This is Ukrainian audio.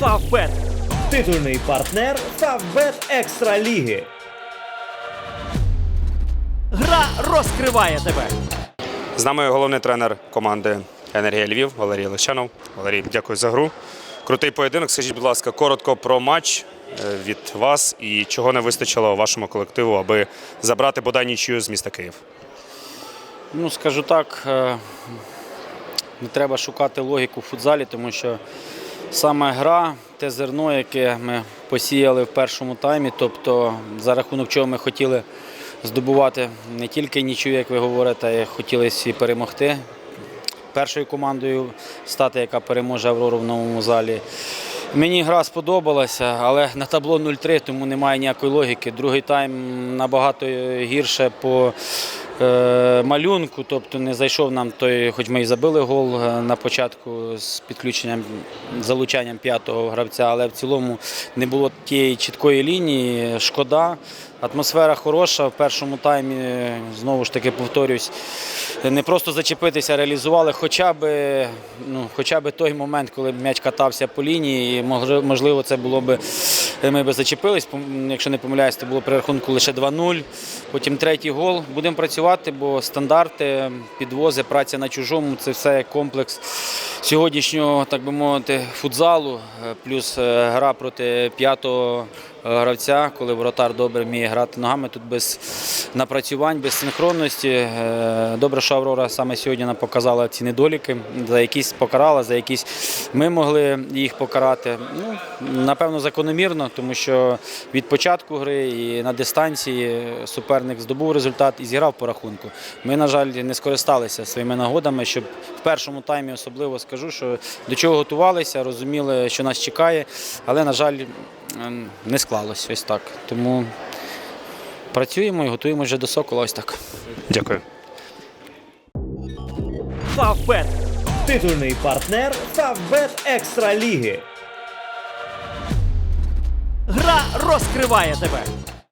Фавбет. Титульний партнер Фавбет Екстра Ліги. Гра розкриває тебе. З нами головний тренер команди Енергія Львів Валерій Лещанов. Валерій, дякую за гру. Крутий поєдинок. Скажіть, будь ласка, коротко про матч е, від вас і чого не вистачило вашому колективу, аби забрати бодай нічию з міста Київ. Ну, скажу так, е, не треба шукати логіку в футзалі, тому що саме гра, те зерно, яке ми посіяли в першому таймі, тобто за рахунок чого ми хотіли здобувати не тільки нічию, як ви говорите, а хотіли і перемогти. Першою командою стати, яка переможе Аврору в новому залі. Мені гра сподобалася, але на табло 0-3, тому немає ніякої логіки. Другий тайм набагато гірше по малюнку, тобто не зайшов нам той, хоч ми і забили гол е, на початку з підключенням, залучанням п'ятого гравця, але в цілому не було тієї чіткої лінії. Шкода. Атмосфера хороша. В першому таймі, е, знову ж таки, повторюсь, не просто зачепитися, реалізували хоча б, ну, хоча б той момент, коли м'яч катався по лінії. І можливо, це було б, ми б зачепились. Якщо не помиляюсь, це було при рахунку лише 2-0. Потім третій гол. Будемо працювати, бо стандарти, підвози, праця на чужому це все комплекс сьогоднішнього, так би мовити, футзалу, е, плюс е, гра проти п'ятого гравця, коли воротар добре вміє грати ногами. Тут без напрацювань, без синхронності. Е, Добре, що Аврора саме сьогодні нам показала ці недоліки, за якісь покарала, за якісь ми могли їх покарати. Ну, напевно, закономірно, тому що від початку гри і на дистанції суперник здобув результат і зіграв по рахунку. Ми, на жаль, не скористалися своїми нагодами, щоб в першому таймі особливо скажу, що до чого готувалися, розуміли, що нас чекає, але, на жаль, ем, не склалось ось так. Тому працюємо і готуємося вже до сокола. Ось так. Дякую. Фавбет. Титульний партнер Фавбет Екстра Ліги. Гра розкриває тебе.